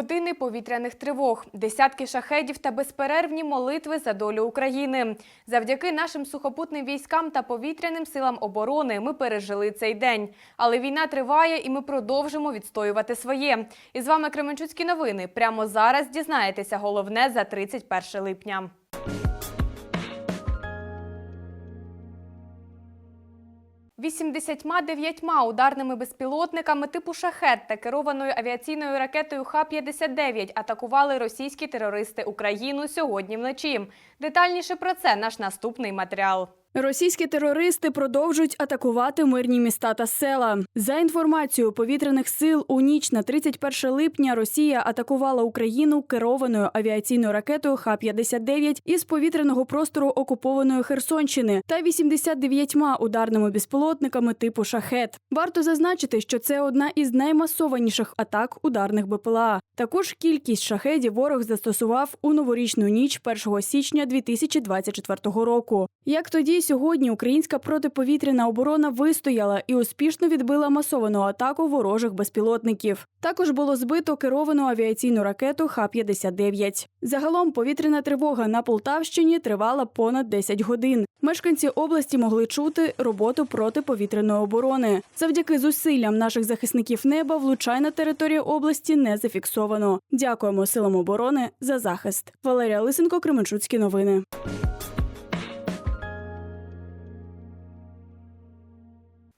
Години повітряних тривог, десятки шахедів та безперервні молитви за долю України. Завдяки нашим сухопутним військам та повітряним силам оборони ми пережили цей день. Але війна триває, і ми продовжимо відстоювати своє. І з вами Кременчуцькі новини. Прямо зараз дізнаєтеся головне за 31 липня. Вісімдесятьма дев'ятьма ударними безпілотниками типу «Шахет» та керованою авіаційною ракетою Х-59 атакували російські терористи Україну сьогодні вночі. Детальніше про це наш наступний матеріал. Російські терористи продовжують атакувати мирні міста та села. За інформацією повітряних сил, у ніч на 31 липня Росія атакувала Україну керованою авіаційною ракетою Х-59 із повітряного простору окупованої Херсонщини та 89 ударними безпілотниками типу «Шахет». Варто зазначити, що це одна із наймасованіших атак ударних БПЛА. Також кількість шахедів ворог застосував у новорічну ніч 1 січня 2024 року. Як тоді, сьогодні українська протиповітряна оборона вистояла і успішно відбила масовану атаку ворожих безпілотників. Також було збито керовану авіаційну ракету Х-59. Загалом повітряна тривога на Полтавщині тривала понад 10 годин. Мешканці області могли чути роботу протиповітряної оборони. Завдяки зусиллям наших захисників неба влучань на території області не зафіксовано. Дякуємо силам оборони за захист. Валерія Лисенко, Кременчуцькі новини.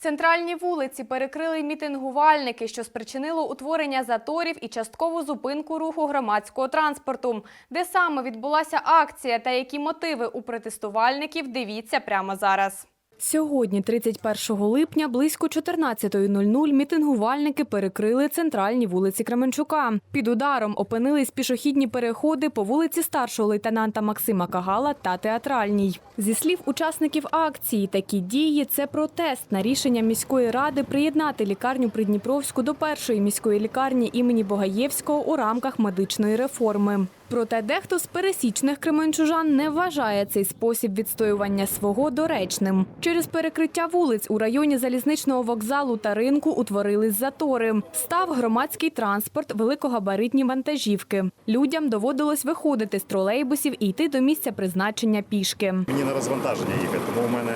Центральні вулиці перекрили мітингувальники, що спричинило утворення заторів і часткову зупинку руху громадського транспорту. Де саме відбулася акція та які мотиви у протестувальників, дивіться прямо зараз. Сьогодні, 31 липня, близько 14.00 мітингувальники перекрили центральні вулиці Кременчука. Під ударом опинились пішохідні переходи по вулиці старшого лейтенанта Максима Кагала та театральній. Зі слів учасників акції, такі дії це протест на рішення міської ради приєднати лікарню Придніпровську до першої міської лікарні імені Богаєвського у рамках медичної реформи. Проте дехто з пересічних кременчужан не вважає цей спосіб відстоювання свого доречним. Через перекриття вулиць у районі залізничного вокзалу та ринку утворились затори. Став громадський транспорт, великогабаритні вантажівки. Людям доводилось виходити з тролейбусів і йти до місця призначення пішки. Мені на розвантаження їхати, тому у мене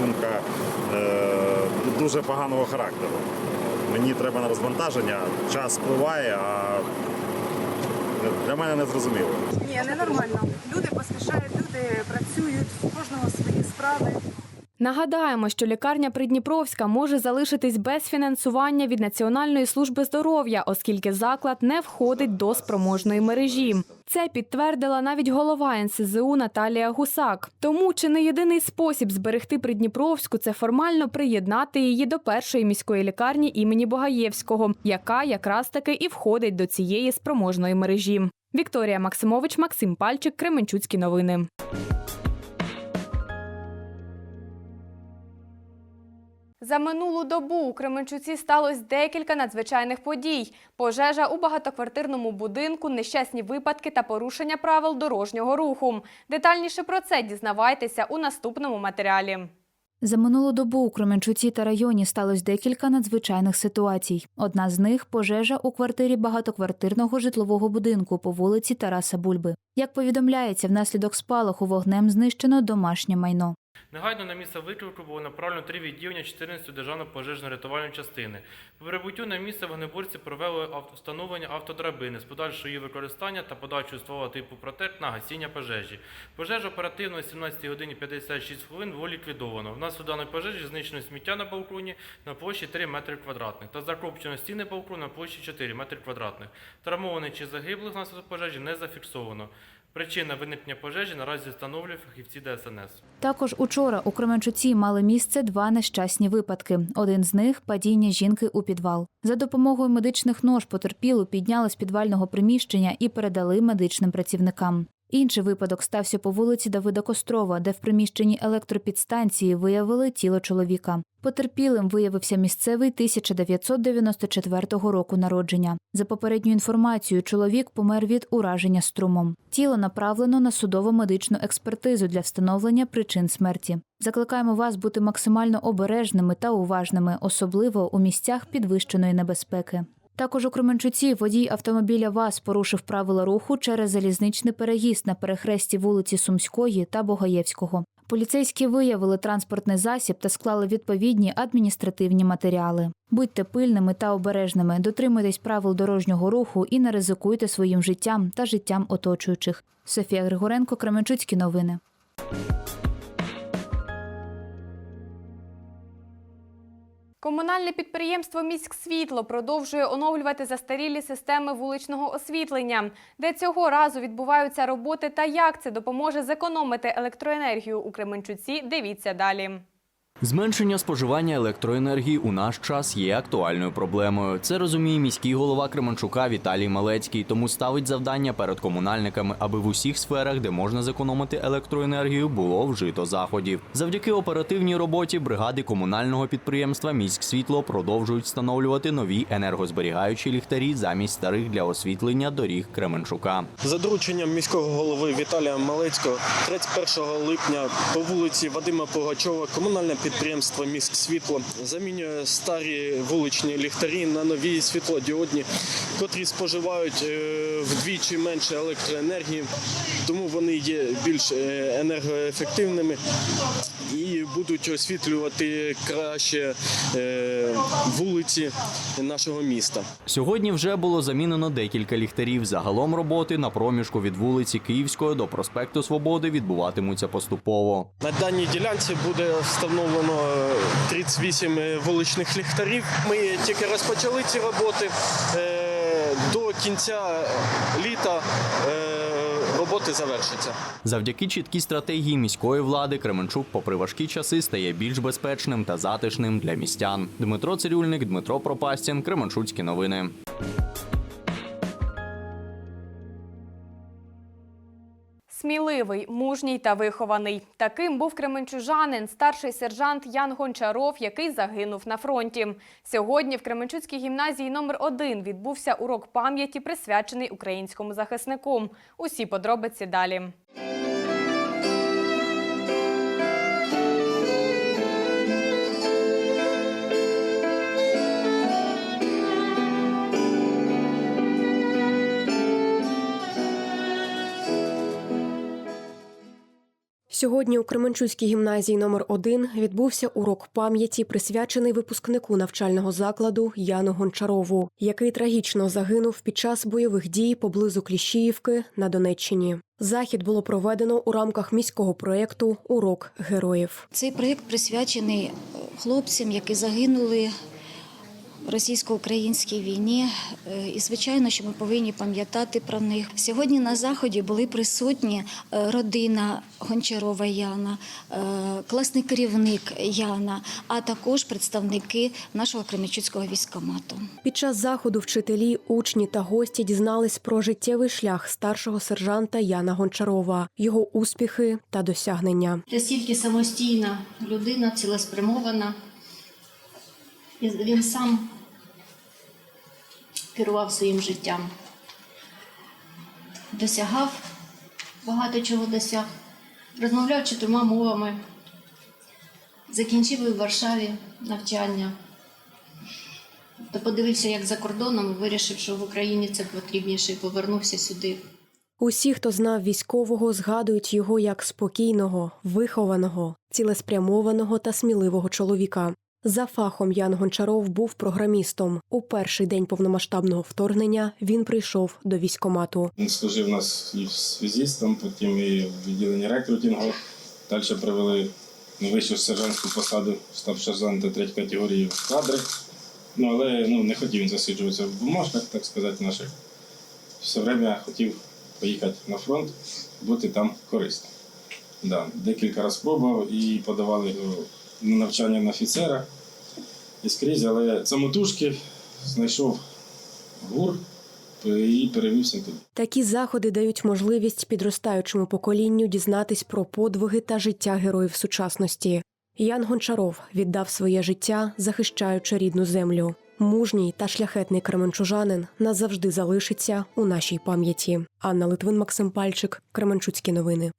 думка е, дуже поганого характеру. Мені треба на розвантаження, час спливає, а для мене не зрозуміло. Ні, ненормально. Люди поспішають, люди працюють, у кожного свої справи. Нагадаємо, що лікарня Придніпровська може залишитись без фінансування від Національної служби здоров'я, оскільки заклад не входить до спроможної мережі. Це підтвердила навіть голова НСЗУ Наталія Гусак. Тому чи не єдиний спосіб зберегти Придніпровську це формально приєднати її до першої міської лікарні імені Богаєвського, яка якраз таки і входить до цієї спроможної мережі. Вікторія Максимович, Максим Пальчик, Кременчуцькі новини. За минулу добу у Кременчуці сталося декілька надзвичайних подій: пожежа у багатоквартирному будинку, нещасні випадки та порушення правил дорожнього руху. Детальніше про це дізнавайтеся у наступному матеріалі. За минулу добу у Кременчуці та районі сталося декілька надзвичайних ситуацій. Одна з них пожежа у квартирі багатоквартирного житлового будинку по вулиці Тараса Бульби. Як повідомляється, внаслідок спалаху вогнем знищено домашнє майно. Негайно на місце виклику було направлено три відділення 14 державної пожежно-рятувальної частини. По прибуттю на місце вогнеборці провели встановлення автодрабини з подальшого її використання та подачою ствола типу протек на гасіння пожежі. Пожежа оперативно о 17 годині 56 хвилин було ліквідовано. Внаслідок даної пожежі знищено сміття на балконі на площі 3 метри квадратних та закопчено стіни балкону на площі 4 метри квадратних. Травмованих чи загиблих внаслідок пожежі не зафіксовано. Причина виникнення пожежі наразі встановлюють фахівці ДСНС. Також учора у Кременчуці мали місце два нещасні випадки. Один з них падіння жінки у підвал. За допомогою медичних нож потерпілу підняли з підвального приміщення і передали медичним працівникам. Інший випадок стався по вулиці Давида Кострова, де в приміщенні електропідстанції виявили тіло чоловіка. Потерпілим виявився місцевий 1994 року народження. За попередньою інформацією, чоловік помер від ураження струмом. Тіло направлено на судово-медичну експертизу для встановлення причин смерті. Закликаємо вас бути максимально обережними та уважними, особливо у місцях підвищеної небезпеки. Також у Кременчуці водій автомобіля ВАЗ порушив правила руху через залізничний переїзд на перехресті вулиці Сумської та Богаєвського. Поліцейські виявили транспортний засіб та склали відповідні адміністративні матеріали. Будьте пильними та обережними, дотримуйтесь правил дорожнього руху і не ризикуйте своїм життям та життям оточуючих. Софія Григоренко, Кременчуцькі новини. Комунальне підприємство «Міськсвітло» продовжує оновлювати застарілі системи вуличного освітлення. Де цього разу відбуваються роботи та як це допоможе зекономити електроенергію у Кременчуці, дивіться далі. Зменшення споживання електроенергії у наш час є актуальною проблемою. Це розуміє міський голова Кременчука Віталій Малецький, тому ставить завдання перед комунальниками, аби в усіх сферах, де можна зекономити електроенергію, було вжито заходів. Завдяки оперативній роботі бригади комунального підприємства Міськсвітло продовжують встановлювати нові енергозберігаючі ліхтарі замість старих для освітлення доріг Кременчука. За дорученням міського голови Віталія Малецького 31 липня по вулиці Вадима Пугачова комунальне підприємство Міськ Світло замінює старі вуличні ліхтарі на нові світлодіодні, котрі споживають е, вдвічі менше електроенергії, тому вони є більш е, енергоефективними і будуть освітлювати краще е, вулиці нашого міста. Сьогодні вже було замінено декілька ліхтарів. Загалом роботи на проміжку від вулиці Київської до проспекту Свободи відбуватимуться поступово. На даній ділянці буде встановлено е, 38 вуличних ліхтарів. Ми тільки розпочали ці роботи. Е, До кінця літа е, роботи завершаться. Завдяки чіткій стратегії міської влади Кременчук, попри важкі часи, стає більш безпечним та затишним для містян. Дмитро Цирюльник, Дмитро Пропастін, Кременчуцькі новини. Сміливий, мужній та вихований. Таким був кременчужанин, старший сержант Ян Гончаров, який загинув на фронті. Сьогодні в Кременчуцькій гімназії номер 1 відбувся урок пам'яті, присвячений українському захиснику. Усі подробиці далі. Сьогодні у Кременчуцькій гімназії номер 1 відбувся урок пам'яті, присвячений випускнику навчального закладу Яну Гончарову, який трагічно загинув під час бойових дій поблизу Кліщіївки на Донеччині. Захід було проведено у рамках міського проєкту Урок героїв. Цей проєкт присвячений е, хлопцям, які загинули російсько-українській війні. Е, І, звичайно, що ми повинні пам'ятати про них. Сьогодні на заході були присутні е, родина Гончарова Яна, е, класний керівник Яна, а також представники нашого Кременчуцького військкомату. Під час заходу вчителі, учні та гості дізнались про життєвий шлях старшого сержанта Яна Гончарова, його успіхи та досягнення. Настільки самостійна людина, цілеспрямована. Він сам керував своїм життям. Досягав, багато чого досяг, розмовляв чотирма мовами, закінчив в Варшаві навчання. То подивився, як за кордоном, вирішив, що в Україні це потрібніше, і повернувся сюди. Усі, хто знав військового, згадують його як спокійного, вихованого, цілеспрямованого та сміливого чоловіка. За фахом Ян Гончаров був програмістом. У перший день повномасштабного вторгнення він прийшов до військкомату. Він служив нас і связістом, потім і в відділенні рекрутингу. Далі привели на вищу сержантську посаду штаб сержанта третьої категорії в кадри. Ну, але ну, не хотів він засиджуватися в бумажках, так сказати, наших. Все время хотів поїхати на фронт, бути там корисним. Да, декілька разів пробував і подавали його на навчання на офіцера. І скрізь, але самотужки знайшов гур і перевівся туди. Такі заходи дають можливість підростаючому поколінню дізнатись про подвиги та життя героїв сучасності. Ян Гончаров віддав своє життя, захищаючи рідну землю. Мужній та шляхетний кременчужанин назавжди залишиться у нашій пам'яті. Анна Литвин, Максим Пальчик, Кременчуцькі новини.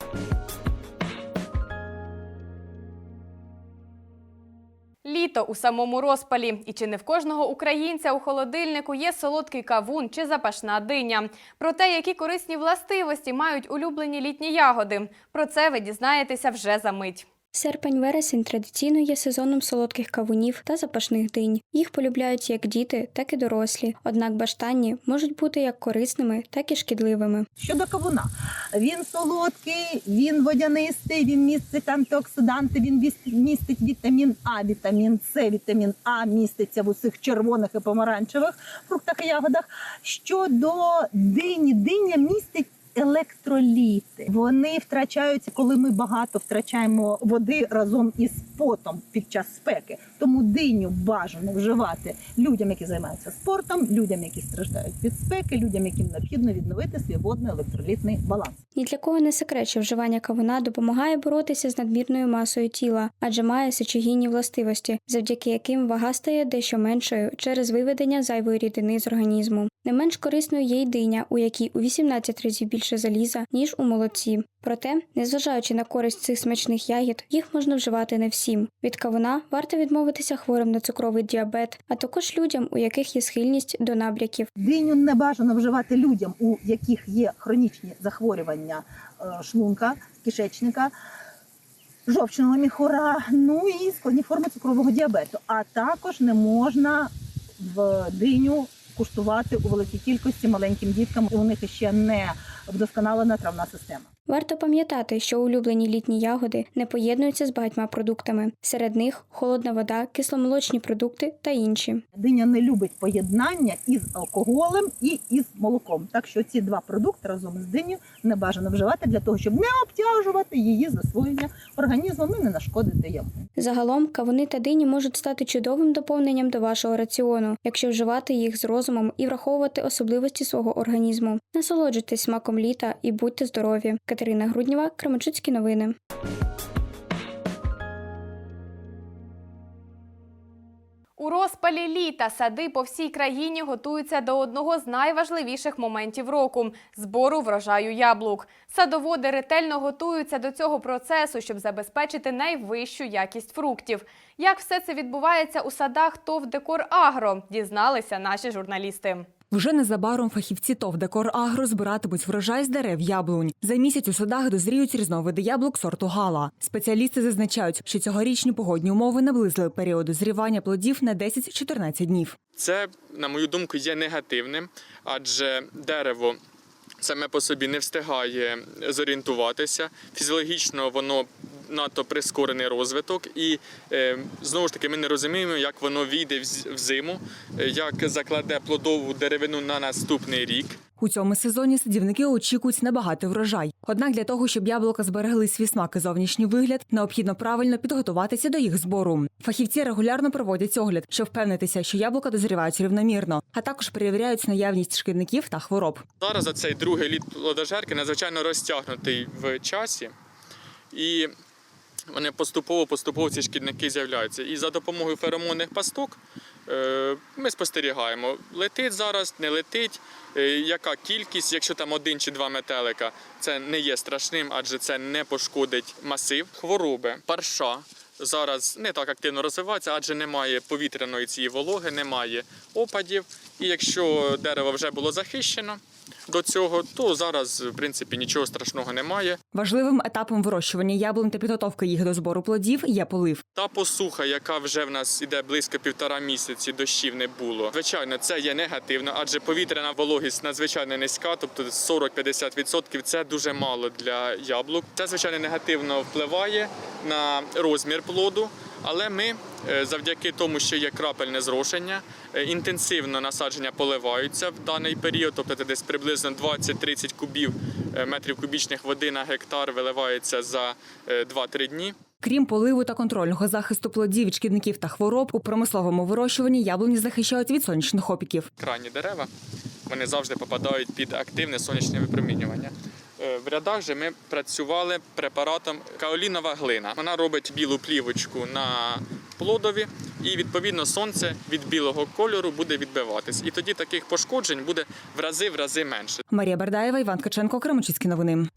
Літо у самому розпалі. І чи не в кожного українця у холодильнику є солодкий кавун чи запашна диня? Про те, які корисні властивості мають улюблені літні ягоди. Про це ви дізнаєтеся вже за мить. Серпень-вересень традиційно є сезоном солодких кавунів та запашних динь. Їх полюбляють як діти, так і дорослі. Однак баштанні можуть бути як корисними, так і шкідливими. Щодо кавуна, він солодкий, він водянистий, він містить антиоксиданти, він містить вітамін А, вітамін С, вітамін А міститься в усіх червоних і помаранчевих фруктах і ягодах. Щодо дині, диня містить. Електроліти вони втрачаються, коли ми багато втрачаємо води разом із потом під час спеки. Тому диню бажано вживати людям, які займаються спортом, людям, які страждають від спеки, людям, яким необхідно відновити свій водно-електролітний баланс. Ні для кого не секрет, що вживання кавуна допомагає боротися з надмірною масою тіла, адже має сечогінні властивості, завдяки яким вага стає дещо меншою через виведення зайвої рідини з організму. Не менш корисною є й диня, у якій у 18 разів більше заліза, ніж у молодці. Проте, незважаючи на користь цих смачних ягід, їх можна вживати не всім. Від кавуна варто відмовитися хворим на цукровий діабет, а також людям, у яких є схильність до набряків. Диню не бажано вживати людям, у яких є хронічні захворювання е, шлунка, кишечника, жовчного міхура, ну і складні форми цукрового діабету. А також не можна в диню куштувати у великій кількості маленьким діткам. У них ще не вдосконалена травна система. Варто пам'ятати, що улюблені літні ягоди не поєднуються з багатьма продуктами. Серед них холодна вода, кисломолочні продукти та інші. Диня не любить поєднання із алкоголем і із молоком. Так що ці два продукти разом з диню не бажано вживати для того, щоб не обтяжувати її засвоєння організмом і не нашкодити йому. Загалом кавуни та дині можуть стати чудовим доповненням до вашого раціону, якщо вживати їх з розумом і враховувати особливості свого організму. Насолоджуйтесь смаком літа і будьте здорові. Катерина Груднєва, Кременчуцькі новини. У розпалі літа сади по всій країні готуються до одного з найважливіших моментів року збору врожаю яблук. Садоводи ретельно готуються до цього процесу, щоб забезпечити найвищу якість фруктів. Як все це відбувається у садах ТОВ Декор Агро, дізналися наші журналісти. Вже незабаром фахівці ТОВ «Декор Агро» збиратимуть врожай з дерев яблунь. За місяць у садах дозріють різновиди яблук сорту гала. Спеціалісти зазначають, що цьогорічні погодні умови наблизили період дозрівання плодів на 10-14 днів. Це, на мою думку, є негативним, адже дерево саме по собі не встигає зорієнтуватися. Фізіологічно воно надто прискорений розвиток, і е, знову ж таки ми не розуміємо, як воно війде в зиму, е, як закладе плодову деревину на наступний рік. У цьому сезоні садівники очікують набагато врожай. Однак для того, щоб яблука зберегли свій смак і зовнішній вигляд, необхідно правильно підготуватися до їх збору. Фахівці регулярно проводять огляд, щоб впевнитися, що яблука дозрівають рівномірно, а також перевіряють наявність шкідників та хвороб. Зараз за цей другий літ плодожерки надзвичайно розтягнутий в часі, і вони поступово-поступово ці шкідники з'являються. І за допомогою феромонних пасток е, ми спостерігаємо, летить зараз, не летить, е, яка кількість, якщо там один чи два метелика, це не є страшним, адже це не пошкодить масив. Хвороби, парша. Зараз не так активно розвивається, адже немає повітряної цієї вологи, немає опадів. І якщо дерево вже було захищено до цього, то зараз в принципі нічого страшного немає. Важливим етапом вирощування яблунь та підготовки їх до збору плодів є полив. Та посуха, яка вже в нас іде близько півтора місяці, дощів не було. Звичайно, це є негативно, адже повітряна вологість надзвичайно низька, тобто 40-50% – це дуже мало для яблук. Це звичайно негативно впливає на розмір плоду. Але ми е, завдяки тому, що є крапельне зрошення, е, інтенсивно насадження поливаються в даний період, тобто це десь приблизно 20-30 кубів е, метрів кубічних води на гектар виливається за е, 2-3 дні. Крім поливу та контрольного захисту плодів від шкідників та хвороб, у промисловому вирощуванні яблуні захищають від сонячних опіків. крайні дерева, вони завжди попадають під активне сонячне випромінювання. Е, В рядах же ми працювали препаратом каолінова глина. Вона робить білу плівочку на плодові, і відповідно сонце від білого кольору буде відбиватись. І тоді таких пошкоджень буде в рази в рази менше. Марія Бердаєва, Іван Ткаченко, Кременчуцькі новини.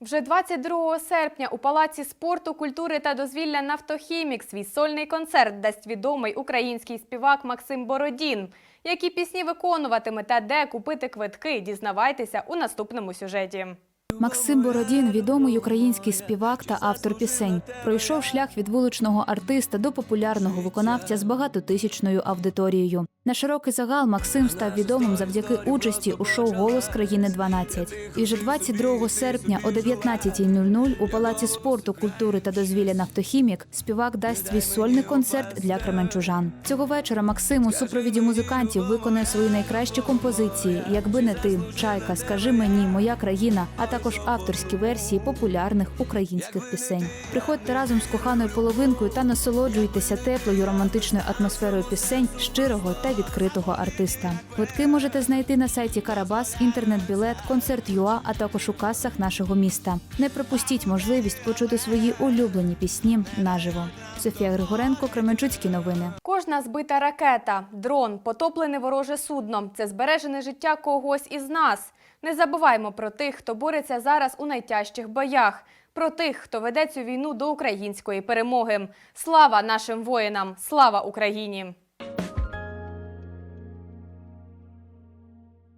Вже 22 серпня у Палаці спорту, культури та дозвілля «Нафтохімік» свій сольний концерт дасть відомий український співак Максим Бородін. Які пісні виконуватиме та де купити квитки, дізнавайтеся у наступному сюжеті. Максим Бородін відомий український співак та автор пісень. Пройшов шлях від вуличного артиста до популярного виконавця з багатотисячною аудиторією. На широкий загал Максим став відомим завдяки участі у шоу Голос країни 12 І вже 22 серпня о 19.00 у Палаці спорту, культури та дозвілля «Нафтохімік» співак дасть свій сольний концерт для кременчужан. Цього вечора Максим у супровіді музикантів виконує свої найкращі композиції Якби не ти, Чайка, Скажи мені, Моя країна, а також авторські версії популярних українських пісень. Приходьте разом з коханою половинкою та насолоджуйтеся теплою романтичною атмосферою пісень щирого та відкритого артиста. Квитки можете знайти на сайті Карабас, інтернет-білет, концерт ЮА, а також у касах нашого міста. Не пропустіть можливість почути свої улюблені пісні наживо. Софія Григоренко, Кременчуцькі новини. Кожна збита ракета, дрон, потоплене вороже судно це збережене життя когось із нас. Не забуваймо про тих, хто бореться зараз у найтяжчих боях, про тих, хто веде цю війну до української перемоги. Слава нашим воїнам! Слава Україні!